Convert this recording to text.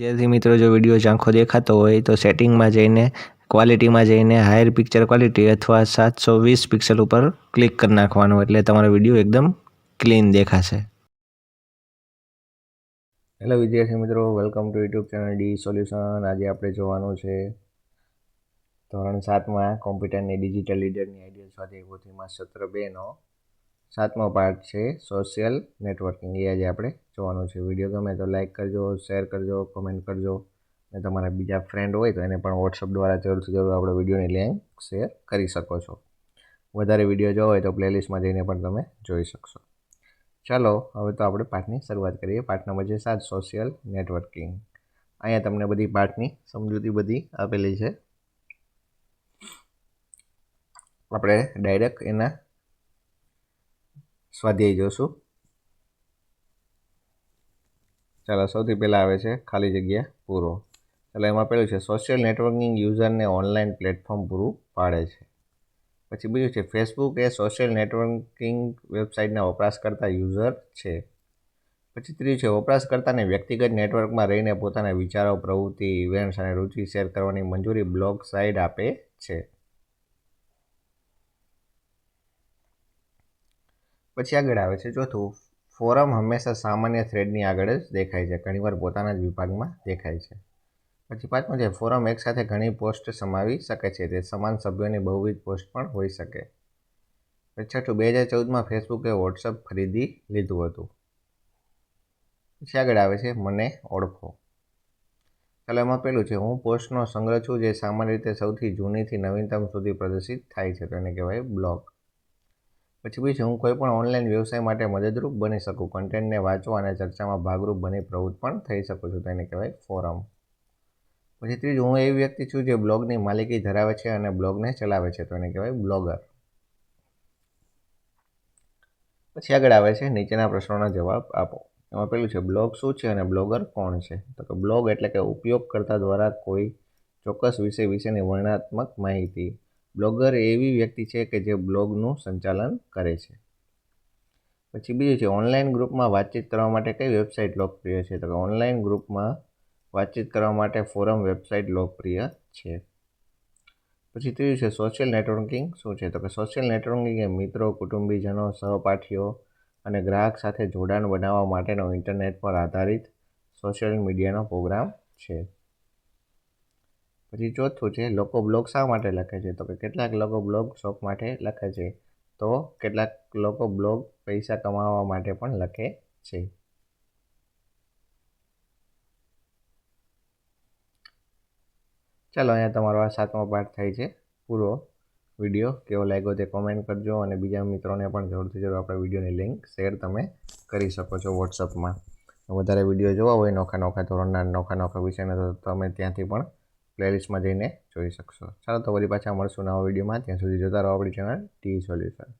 વિદ્યાર્થી મિત્રો, જો વીડિયો ઝાંખો દેખાતો હોય તો સેટિંગમાં જઈને, ક્વોલિટીમાં જઈને હાયર પિક્ચર ક્વોલિટી અથવા સાતસો વીસ પિક્સલ ઉપર ક્લિક કરી નાખવાનું એટલે તમારો વીડિયો એકદમ ક્લીન દેખાશે. હેલો વિદ્યાર્થી મિત્રો, welcome to YouTube channel D solution. આજે આપણે જોવાનું છે ધોરણ સાતમાં કોમ્પ્યુટરની ડિજિટલ લીડરની આઈડિયા સ્વાધ્યાય પોથીમાં સત્ર બેનો. સાતમો પાર્ટ છે સોશિયલ નેટવર્કિંગ એ આજે આપણે જોવાનું છે. વીડિયો ગમે તો લાઇક કરજો શેર કરજો કોમેન્ટ કરજો. અને તમારા બીજા ફ્રેન્ડ હોય તો એને પણ વોટ્સઅપ દ્વારા જરૂરથી જરૂર આપણે વિડીયોની લિંક શેર કરી શકો છો. વધારે વીડિયો જોવો હોય તો પ્લેલિસ્ટમાં જઈને પણ તમે જોઈ શકશો. ચાલો, હવે તો આપણે પાઠની શરૂઆત કરીએ. પાઠ નંબર છે સાત સોશિયલ નેટવર્કિંગ અહીંયા તમને બધી પાઠની સમજૂતી બધી આપેલી છે. આપણે ડાયરેક્ટ એના સ્વાધ્યાય જોશું. ચાલો, સૌથી પહેલાં આવે છે ખાલી જગ્યા પૂરો. ચાલો, એમાં પેલું છે સોશિયલ નેટવર્કિંગ યુઝરને ઓનલાઈન પ્લેટફોર્મ પૂરું પાડે છે. પછી બીજું છે ફેસબુક એ સોશિયલ નેટવર્કિંગ વેબસાઇટના વપરાશકર્તા યુઝર છે. પછી ત્રીજું છે, વપરાશકર્તાને વ્યક્તિગત નેટવર્કમાં રહીને પોતાના વિચારો, પ્રવૃત્તિ ઇવેન્ટ્સ અને રુચિ શેર કરવાની મંજૂરી બ્લોગ સાઇટ આપે છે. પછી આગળ આવે છે. ચોથું, ફોરમ હંમેશા સામાન્ય થ્રેડની આગળ જ દેખાય છે. ઘણીવાર પોતાના જ વિભાગમાં દેખાય છે. પછી પાંચમું છે, ફોરમ એકસાથે ઘણી પોસ્ટ સમાવી શકે છે. તે સમાન સભ્યોની બહુવિધ પોસ્ટ પણ હોઈ શકે. છઠ્ઠું, બે હજાર ચૌદમાં ફેસબુકે વોટ્સઅપ ખરીદી લીધું હતું. પછી આગળ આવે છે, મને ઓળખો. ચાલો, એમાં પેલું છે, હું પોસ્ટનો સંગ્રહ છું જે સામાન્ય રીતે સૌથી જૂનીથી નવીનતમ સુધી પ્રદર્શિત થાય છે. તો એને કહેવાય બ્લોગ. પછી બીજું હું કોઈ પણ ઓનલાઈન વ્યવસાય માટે મદદરૂપ બની શકું? કન્ટેન્ટને વાંચવા અને ચર્ચામાં ભાગરૂપ બની પ્રવૃત્ત પણ થઈ શકું છું, તેને કહેવાય ફોરમ પછી ત્રીજું, હું એવી વ્યક્તિ છું જે બ્લોગની માલિકી ધરાવે છે અને બ્લોગને ચલાવે છે તો એને કહેવાય બ્લોગર. પછી આગળ આવે છે, નીચેના પ્રશ્નોના જવાબ આપો. એમાં પેલું છે, બ્લોગ શું છે અને બ્લોગર કોણ છે? તો કે બ્લોગ એટલે કે ઉપયોગકર્તા દ્વારા કોઈ ચોક્કસ વિષય વિશેની વર્ણનાત્મક માહિતી. બ્લોગર એવી વ્યક્તિ છે કે જે બ્લોગનું સંચાલન કરે છે. પછી બીજું છે, ઓનલાઈન ગ્રુપમાં વાતચીત કરવા માટે કઈ વેબસાઇટ લોકપ્રિય છે? તો કે ઓનલાઈન ગ્રુપમાં વાતચીત કરવા માટે ફોરમ વેબસાઇટ લોકપ્રિય છે. પછી ત્રીજું છે, સોશિયલ નેટવર્કિંગ શું છે? તો કે સોશિયલ નેટવર્કિંગ એ મિત્રો, કુટુંબીજનો, સહપાઠીઓ અને ગ્રાહક સાથે જોડાણ બનાવવા માટેનો ઇન્ટરનેટ પર આધારિત સોશિયલ મીડિયાનો પ્રોગ્રામ છે. પછી ચોથું છે, લોકો બ્લોગ શા માટે લખે છે? તો કે કેટલાક લોકો બ્લોગ શોખ માટે લખે છે. તો કેટલાક લોકો બ્લોગ પૈસા કમાવા માટે પણ લખે છે. ચાલો, અહીંયા તમારો આ સાતમો પાઠ થાય છે. પૂરો વીડિયો કેવો લાગ્યો તે કોમેન્ટ કરજો અને બીજા મિત્રોને પણ જરૂરથી જરૂર આપણા વિડીયોની લિંક શેર તમે કરી શકો છો વોટ્સઅપમાં વધારે વીડિયો જોવા હોય નોખા નોખા ધોરણના નોખા નોખા વિષયના, તો તમે ત્યાંથી પણ પ્લેલિસ્ટમાં જઈને જોઈ શકશો. ચાલો તો વળી પાછા મળશું નવા વિડીયોમાં. ત્યાં સુધી જોતા રહો આપણી ચેનલ ટી સોલ્યુશન.